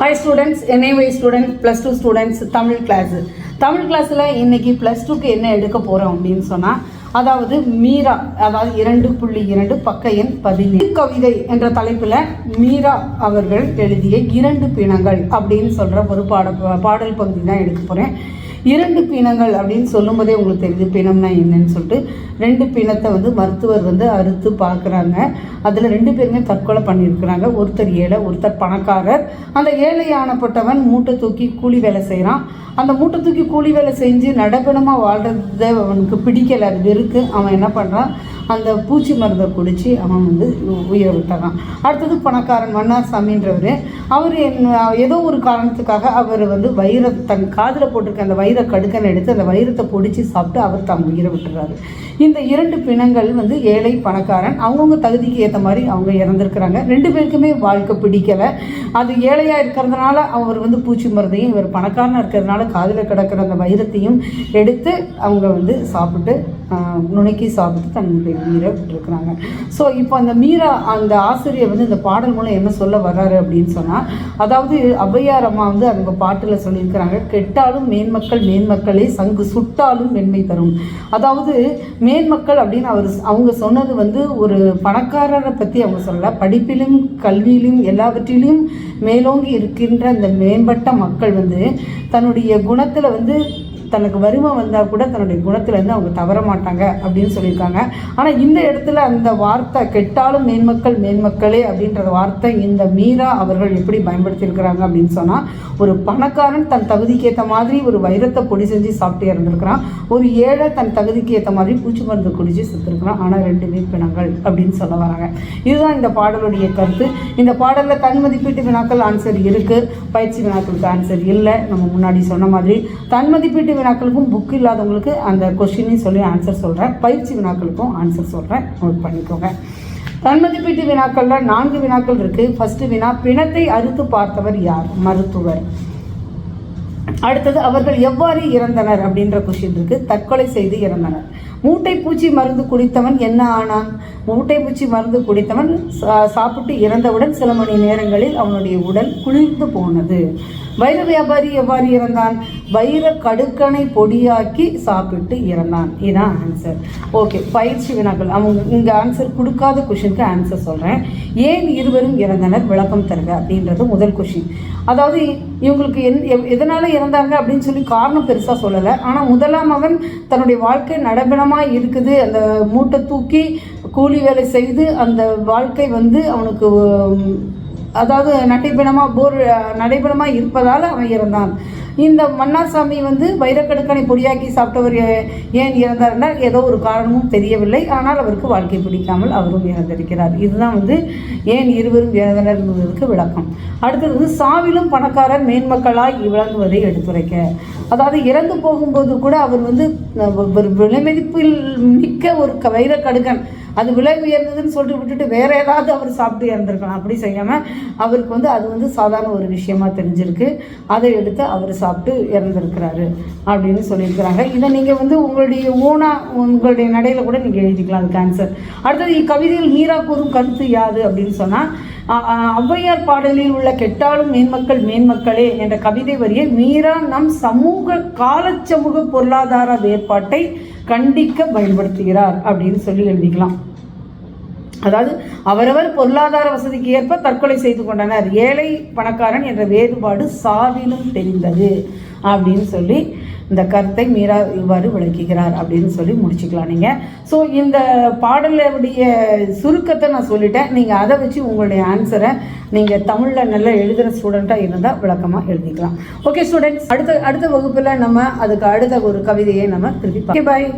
Hi students NIOS student plus two students Tamil class Tamil கிளாஸில் இன்றைக்கி plus டூக்கு என்ன எடுக்க போகிறோம் அப்படின்னு சொன்னால் அதாவது மீரா அதாவது இரண்டு புள்ளி இரண்டு பக்க எண் பதினேழு. கவிதை என்ற தலைப்பில் மீரா அவர்கள் எழுதிய இரண்டு பிணங்கள் அப்படின்னு சொல்கிற ஒரு பாட பாடல் பகுதி தான் எடுக்க போகிறேன் இரண்டு பிணங்கள் அப்படின்னு சொல்லும்போதே உங்களுக்கு தெரியுது பிணம்னா என்னன்னு சொல்லிட்டு ரெண்டு பிணத்தை வந்து மருத்துவர் வந்து அறுத்து பார்க்குறாங்க. அதில் ரெண்டு பேருமே தற்கொலை பண்ணியிருக்கிறாங்க. ஒருத்தர் ஏழை ஒருத்தர் பணக்காரர். அந்த ஏழையானப்பட்டவன் மூட்டை தூக்கி கூலி வேலை செய்கிறான் அந்த மூட்டை தூக்கி கூலி வேலை செஞ்சு நடப்பிடமாக வாழ்கிறத அவனுக்கு பிடிக்கலை. அது வெறுத்து அவன் என்ன பண்ணுறான் அந்த பூச்சி மருந்தை குடித்து அவன் வந்து உயிரை விட்டுறான் அடுத்தது பணக்காரன் மன்னார் சாமின்றவர். அவர் என் ஏதோ ஒரு காரணத்துக்காக அவர் வந்து வைர தன் காதில் போட்டிருக்க அந்த வைர கடுக்கனை எடுத்து அந்த வைரத்தை பொடிச்சு சாப்பிட்டு அவர் தம் உயிரை விட்டுறாரு. இந்த இரண்டு பிணங்கள் வந்து ஏழை பணக்காரன் அவங்கவுங்க தகுதிக்கு ஏற்ற மாதிரி அவங்க இறந்துருக்குறாங்க. ரெண்டு பேருக்குமே வாழ்க்கை பிடிக்கலை. அது ஏழையாக இருக்கிறதுனால அவர் வந்து பூச்சி மருந்தையும் இவர் பணக்காரனாக இருக்கிறதுனால காதில் கிடக்கிற அந்த வைரத்தையும் எடுத்து அவங்க வந்து சாப்பிட்டு நுணுக்கி சாப்பிட்டு தன்னுடைய உயிரை விட்டுருக்குறாங்க. ஸோ இப்போ அந்த மீரா அந்த ஆசிரியர் வந்து இந்த பாடல் மூலம் என்ன சொல்ல வர்றாரு அப்படின்னு சொன்னால் அதாவது ஔவையார் அம்மா வந்து அவங்க பாட்டில் சொல்லியிருக்கிறாங்க கெட்டாலும் மேன்மக்கள் மேன்மக்களே சங்கு சுட்டாலும் மென்மை தரும். அதாவது மேன்மக்கள் அப்படின்னு அவர் அவங்க சொன்னது வந்து ஒரு பணக்காரரை பற்றி அவங்க சொல்லல படிப்பிலும் கல்வியிலும் எல்லாவற்றிலும் மேலோங்கி இருக்கின்ற அந்த மேம்பட்ட மக்கள் வந்து தன்னுடைய குணத்தில் வந்து தனக்கு வறுமை வந்தால் கூட தன்னுடைய குணத்திலேருந்து அவங்க தவற மாட்டாங்க அப்படின்னு சொல்லியிருக்காங்க. ஆனால் இந்த இடத்துல அந்த வார்த்தை கெட்டாலும் மேன்மக்கள் மேன்மக்களே அப்படின்ற வார்த்தை இந்த மீரா அவர்கள் எப்படி பயன்படுத்தியிருக்கிறாங்க அப்படின்னு சொன்னால் ஒரு பணக்காரன் தன் தகுதிக்கு ஏற்ற மாதிரி ஒரு வைரத்தை பொடி செஞ்சு சாப்பிட்டு இறந்துருக்கிறான். ஒரு ஏழை தன் தகுதிக்கு ஏற்ற மாதிரி பூச்சி மருந்து குடிச்சு செத்துருக்கிறான். ஆனால் ரெண்டுமே பிணங்கள் அப்படின்னு சொல்ல வராங்க. இதுதான் இந்த பாடலுடைய கருத்து. இந்த பாடலில் தன் மதிப்பீட்டு வினாக்கள் ஆன்சர் இருக்குது பயிற்சி வினாக்களுக்கு ஆன்சர் இல்லை. நம்ம முன்னாடி சொன்ன மாதிரி தன் மதிப்பீட்டு வினாக்களுக்கும் புக் இல்லாதவங்களுக்கு அந்த கொஷினையும் சொல்லி ஆன்சர் சொல்கிறேன் பயிற்சி வினாக்களுக்கும் ஆன்சர் சொல்கிறேன் நோட் பண்ணிக்கோங்க. தன்மதிப்பீட்டு வினாக்களில் நான்கு வினாக்கள் இருக்குது ஃபஸ்ட்டு வினா பிணத்தை அறுத்து பார்த்தவர் யார்? மருத்துவர். அடுத்தது அவர்கள் எவ்வாறு இறந்தனர் அப்படின்ற கொஷின் இருக்கு. தற்கொலை செய்து இறந்தனர். மூட்டை பூச்சி மருந்து குடித்தவன் என்ன ஆனான்? மூட்டை பூச்சி மருந்து குடித்தவன் சாப்பிட்டு இறந்தவுடன் சில மணி நேரங்களில் அவனுடைய உடல் குளிர்ந்து போனது. வைர வியாபாரி எவ்வாறு இறந்தான்? வைர கடுக்கனை பொடியாக்கி சாப்பிட்டு இறந்தான். இதுதான் ஆன்சர் ஓகே பயிற்சி வினாக்கள். அவங்க இங்கே ஆன்சர் கொடுக்காத கொஷினுக்கு ஆன்சர் சொல்கிறேன் ஏன் இருவரும் இறந்தனர்? விளக்கம் தருங்க அப்படின்றது முதல் கொஷின் அதாவது இவங்களுக்கு என் எவ்- எதனால இறந்தாங்க அப்படின்னு சொல்லி காரணம் பெருசாக சொல்லலை. ஆனால் முதலாம் அவன் தன்னுடைய வாழ்க்கை நடபணமாக இருக்குது. அந்த மூட்டை தூக்கி கூலி வேலை செய்து அந்த வாழ்க்கை வந்து அவனுக்கு அதாவது நடைபெணமாக போர் நடைபெணமாக இருப்பதால் அவன் இறந்தான். இந்த மன்னார்சாமி வந்து வைரக்கடுக்கனை பொடியாக்கி சாப்பிட்டவர் ஏன் இறந்தார்னா ஏதோ ஒரு காரணமும் தெரியவில்லை. ஆனால் அவருக்கு வாழ்க்கை பிடிக்காமல் அவரும் இறந்திருக்கிறார். இதுதான் வந்து ஏன் இருவரும் இறந்தனர் என்பதற்கு விளக்கம். அடுத்தது வந்து சாவிலும் பணக்காரர் மேன்மக்களாய் விளங்குவதை எடுத்துரைக்க. அதாவது இறந்து போகும்போது கூட அவர் வந்து ஒரு விலைமதிப்பில் மிக்க ஒரு க- வைரக்கடுக்கன். அது விலை உயர்ந்ததுன்னு சொல்லிட்டு விட்டுட்டு வேற ஏதாவது அவர் சாப்பிட்டு இறந்துருக்கலாம். அப்படி செய்யாமல் அவருக்கு வந்து அது வந்து சாதாரண ஒரு விஷயமா தெரிஞ்சிருக்கு. அதை எடுத்து அவர் சாப்பிட்டு இறந்துருக்கிறாரு அப்படின்னு சொல்லியிருக்கிறாங்க. இதை நீங்கள் வந்து உங்களுடைய ஓனா உங்களுடைய நடையில் கூட நீங்கள் எழுதிக்கலாம் அதுக்கு ஆன்சர் அடுத்தது இக்கவிதையில் மீரா கூறும் கருத்து யாது அப்படின்னு சொன்னால் ஔவையார் பாடலில் உள்ள கெட்டாலும் மேன்மக்கள் மேன்மக்களே என்ற கவிதை வரியை மீரா நம் சமூக காலச்சமூக பொருளாதார வேறுபாட்டை கண்டிக்க பயன்படுத்துகிறார் அப்படின்னு சொல்லி எழுதிக்கலாம். அதாவது அவரவர் பொருளாதார வசதிக்கு ஏற்ப தற்கொலை செய்து கொண்டனர். ஏழை பணக்காரன் என்ற வேறுபாடு சாவிலும் தெரிந்தது அப்படின்னு சொல்லி இந்த கருத்தை மீரா இவ்வாறு விளக்குகிறார் அப்படின்னு சொல்லி முடிச்சுக்கலாம் நீங்கள் ஸோ இந்த பாடலுடைய சுருக்கத்தை நான் சொல்லிட்டேன். நீங்கள் அதை வச்சு உங்களுடைய ஆன்சரை நீங்கள் தமிழில் நல்லா எழுதுகிற ஸ்டூடெண்ட்டாக இருந்தால் விளக்கமாக எழுதிக்கலாம். ஓகே ஸ்டூடெண்ட்ஸ் அடுத்த அடுத்த வகுப்பில் நம்ம அதுக்கு அடுத்த ஒரு கவிதையை நம்ம திருப்பி பாய்